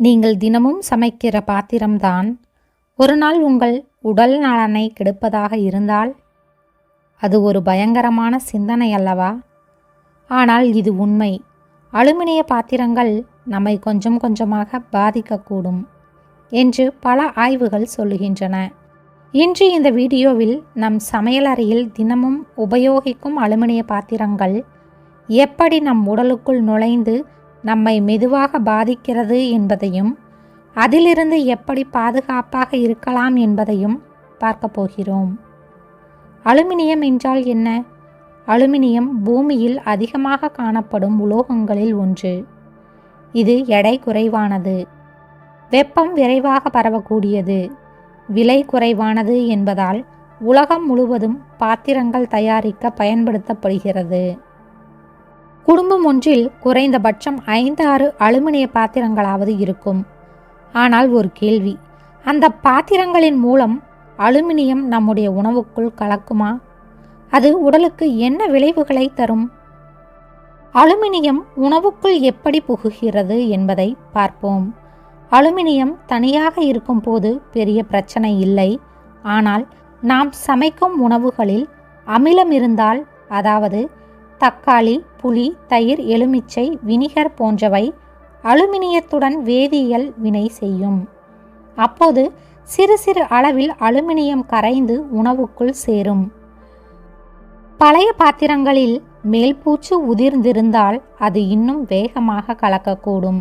நீங்கள் தினமும் சமைக்கிற பாத்திரம்தான். ஒரு நாள் உங்கள் உடல் நலனை கெடுப்பதாக இருந்தால் அது ஒரு பயங்கரமான சிந்தனை அல்லவா? ஆனால் இது உண்மை. அலுமினிய பாத்திரங்கள் நம்மை கொஞ்சம் கொஞ்சமாக பாதிக்கக்கூடும் என்று பல ஆய்வுகள் சொல்லுகின்றன. இன்று இந்த வீடியோவில் நம் சமையலறையில் தினமும் உபயோகிக்கும் அலுமினிய பாத்திரங்கள் எப்படி நம் உடலுக்குள் நுழைந்து நம்மை மெதுவாக பாதிக்கிறது என்பதையும் அதிலிருந்து எப்படி பாதுகாப்பாக இருக்கலாம் என்பதையும் பார்க்க போகிறோம். அலுமினியம் என்றால் என்ன? அலுமினியம் பூமியில் அதிகமாக காணப்படும் உலோகங்களில் ஒன்று. இது எடை குறைவானது. வெப்பம் விரைவாக பரவக்கூடியது. விலை குறைவானது என்பதால் உலகம் முழுவதும் பாத்திரங்கள் தயாரிக்க பயன்படுத்தப்படுகிறது. குடும்பம் ஒன்றில் குறைந்தபட்சம் ஐந்து ஆறு அலுமினிய பாத்திரங்களாவது இருக்கும். ஆனால் ஒரு கேள்வி அந்த பாத்திரங்களின் மூலம் அலுமினியம் நம்முடைய உணவுக்குள் கலக்குமா? அது உடலுக்கு என்ன விளைவுகளை தரும்? அலுமினியம் உணவுக்குள் எப்படி புகுகிறது என்பதை பார்ப்போம். அலுமினியம் தனியாக இருக்கும்போது பெரிய பிரச்சனை இல்லை. ஆனால் நாம் சமைக்கும் உணவுகளில் அமிலம் இருந்தால் அதாவது தக்காளி புளி தயிர் எலுமிச்சை வினிகர் போன்றவை அலுமினியத்துடன் வேதியியல் வினை செய்யும். அப்போது சிறு சிறு அளவில் அலுமினியம் கரைந்து உணவுக்குள் சேரும். பழைய பாத்திரங்களில் மேல்பூச்சு உதிர்ந்திருந்தால் அது இன்னும் வேகமாக கலக்கக்கூடும்.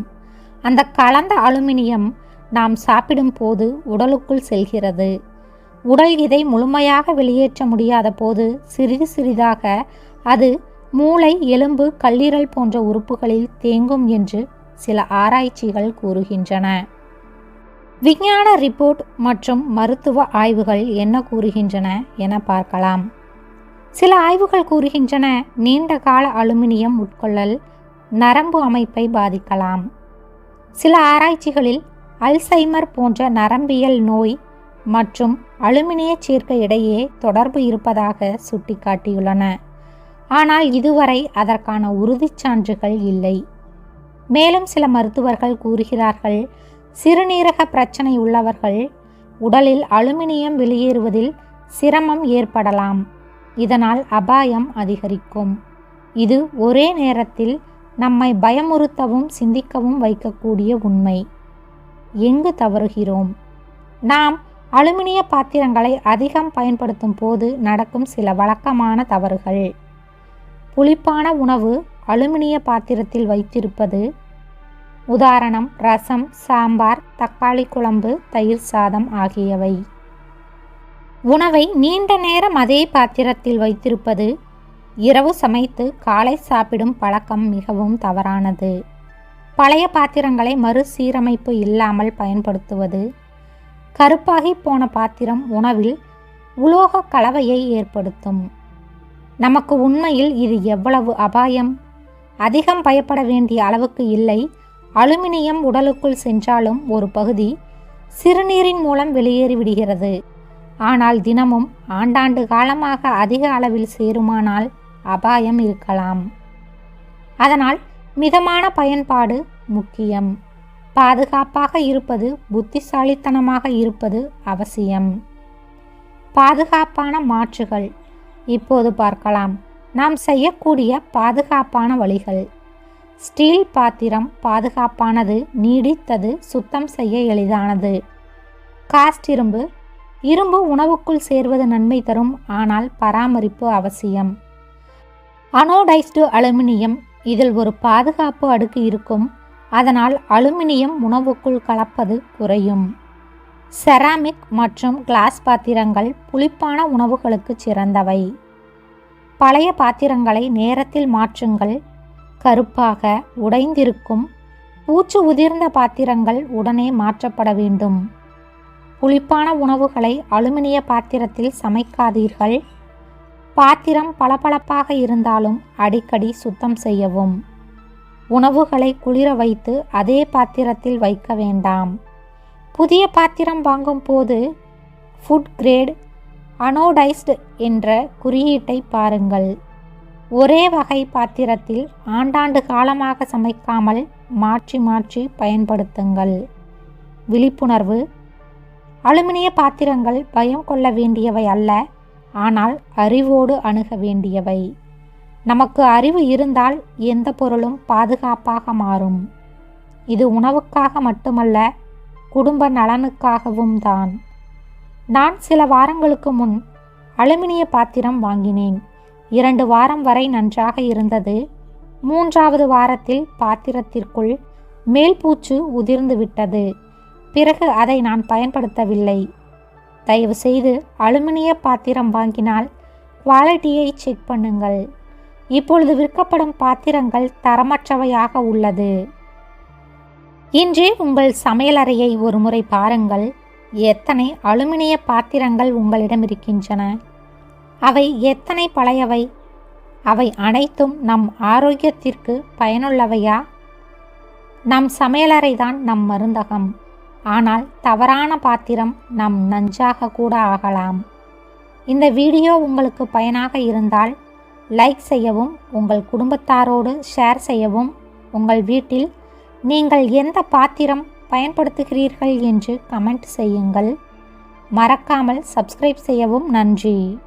அந்த கலந்த அலுமினியம் நாம் சாப்பிடும் போது உடலுக்குள் செல்கிறது. உடல் இதை முழுமையாக வெளியேற்ற முடியாத போது சிறிது சிறிதாக அது மூளை எலும்பு கல்லீரல் போன்ற உறுப்புகளில் தேங்கும் என்று சில ஆராய்ச்சிகள் கூறுகின்றன. விஞ்ஞான ரிப்போர்ட் மற்றும் மருத்துவ ஆய்வுகள் என்ன கூறுகின்றன என பார்க்கலாம். சில ஆய்வுகள் கூறுகின்றன நீண்ட கால அலுமினியம் உட்கொள்ளல் நரம்பு அமைப்பை பாதிக்கலாம். சில ஆராய்ச்சிகளில் அல்சைமர் போன்ற நரம்பியல் நோய் மற்றும் அலுமினிய சேர்க்கை இடையே தொடர்பு இருப்பதாக சுட்டிக்காட்டியுள்ளன. ஆனால் இதுவரை அதற்கான உறுதிச் சான்றுகள் இல்லை. மேலும் சில மருத்துவர்கள் கூறுகிறார்கள் சிறுநீரக பிரச்சனை உள்ளவர்கள் உடலில் அலுமினியம் வெளியேறுவதில் சிரமம் ஏற்படலாம். இதனால் அபாயம் அதிகரிக்கும். இது ஒரே நேரத்தில் நம்மை பயமுறுத்தவும் சிந்திக்கவும் வைக்கக்கூடிய உண்மை. எங்கு தவறுகிறோம்? நாம் அலுமினிய பாத்திரங்களை அதிகம் பயன்படுத்தும் போது நடக்கும் சில வழக்கமான தவறுகள். புளிப்பான உணவு அலுமினிய பாத்திரத்தில் வைத்திருப்பது. உதாரணம் ரசம் சாம்பார் தக்காளி குழம்பு தயிர் சாதம் ஆகியவை. உணவை நீண்ட நேரம் அதே பாத்திரத்தில் வைத்திருப்பது இரவு சமைத்து காலை சாப்பிடும் பழக்கம் மிகவும் தவறானது. பழைய பாத்திரங்களை மறுசீரமைப்பு இல்லாமல் பயன்படுத்துவது. கருப்பாகி போன பாத்திரம் உணவில் உலோக கலவையை ஏற்படுத்தும். நமக்கு உண்மையில் இது எவ்வளவு அபாயம்? அதிகம் பயப்பட வேண்டிய அளவுக்கு இல்லை. அலுமினியம் உடலுக்குள் சென்றாலும் ஒரு பகுதி சிறுநீரின் மூலம் வெளியேறிவிடுகிறது ஆனால் தினமும் ஆண்டாண்டு காலமாக அதிக அளவில் சேருமானால் அபாயம் இருக்கலாம். அதனால் மிதமான பயன்பாடு முக்கியம். பாதுகாப்பாக இருப்பது புத்திசாலித்தனமாக இருப்பது அவசியம். பாதுகாப்பான மாற்றுகள் இப்போது பார்க்கலாம். நாம் செய்யக்கூடிய பாதுகாப்பான வழிகள். ஸ்டீல் பாத்திரம் பாதுகாப்பானது நீடித்தது சுத்தம் செய்ய எளிதானது. காஸ்ட் இரும்பு. இரும்பு உணவுக்குள் சேர்வது நன்மை தரும் ஆனால் பராமரிப்பு அவசியம். Anodised aluminium. இதில் ஒரு பாதுகாப்பு அடுக்கு இருக்கும். அதனால் அலுமினியம் உணவுக்குள் கலப்பது குறையும். செராமிக் மற்றும் கிளாஸ் பாத்திரங்கள் புளிப்பான உணவுகளுக்கு சிறந்தவை. பழைய பாத்திரங்களை நேரத்தில் மாற்றுங்கள். கருப்பாக உடைந்திருக்கும் பூச்சு உதிர்ந்த பாத்திரங்கள் உடனே மாற்றப்பட வேண்டும். புளிப்பான உணவுகளை அலுமினிய பாத்திரத்தில் சமைக்காதீர்கள். பாத்திரம் பளபளப்பாக இருந்தாலும் அடிக்கடி சுத்தம் செய்யவும். உணவுகளை குளிர வைத்து அதே பாத்திரத்தில் வைக்க வேண்டாம். புதிய பாத்திரம் வாங்கும் போது ஃபுட் கிரேட் அனோடைஸ்டு என்ற குறியீட்டை பாருங்கள். ஒரே வகை பாத்திரத்தில் ஆண்டாண்டு காலமாக சமைக்காமல் மாற்றி மாற்றி பயன்படுத்துங்கள். விழிப்புணர்வு. அலுமினிய பாத்திரங்கள் பயம் கொள்ள வேண்டியவை அல்ல ஆனால் அறிவோடு அணுக வேண்டியவை. நமக்கு அறிவு இருந்தால் எந்த பொருளும் பாதுகாப்பாக மாறும். இது உணவுக்காக மட்டுமல்ல குடும்ப நலனுக்காகவும் தான். நான் சில வாரங்களுக்கு முன் அலுமினிய பாத்திரம் வாங்கினேன். இரண்டு வாரம் வரை நன்றாக இருந்தது. மூன்றாவது வாரத்தில் பாத்திரத்திற்குள் மேல்பூச்சு உதிர்ந்து விட்டது. பிறகு அதை நான் பயன்படுத்தவில்லை. தயவு செய்து அலுமினிய பாத்திரம் வாங்கினால் குவாலிட்டியை செக் பண்ணுங்கள். இப்பொழுது விற்கப்படும் பாத்திரங்கள் தரமற்றவையாக உள்ளது. இன்றே உங்கள் சமையலறையை ஒருமுறை பாருங்கள். எத்தனை அலுமினிய பாத்திரங்கள் உங்களிடம் இருக்கின்றன? அவை எத்தனை பழையவை? அவை அனைத்தும் நம் ஆரோக்கியத்திற்கு பயனுள்ளவையா? நம் சமையலறை தான் நம் மருந்தகம். ஆனால் தவறான பாத்திரம் நம் நஞ்சாக கூட ஆகலாம். இந்த வீடியோ உங்களுக்கு பயனாக இருந்தால் லைக் செய்யவும் உங்கள் குடும்பத்தாரோடு ஷேர் செய்யவும் உங்கள் வீட்டில் நீங்கள் எந்த பாத்திரம் பயன்படுத்துகிறீர்கள் என்று கமெண்ட் செய்யுங்கள். மறக்காமல் சப்ஸ்கிரைப் செய்யவும் நன்றி.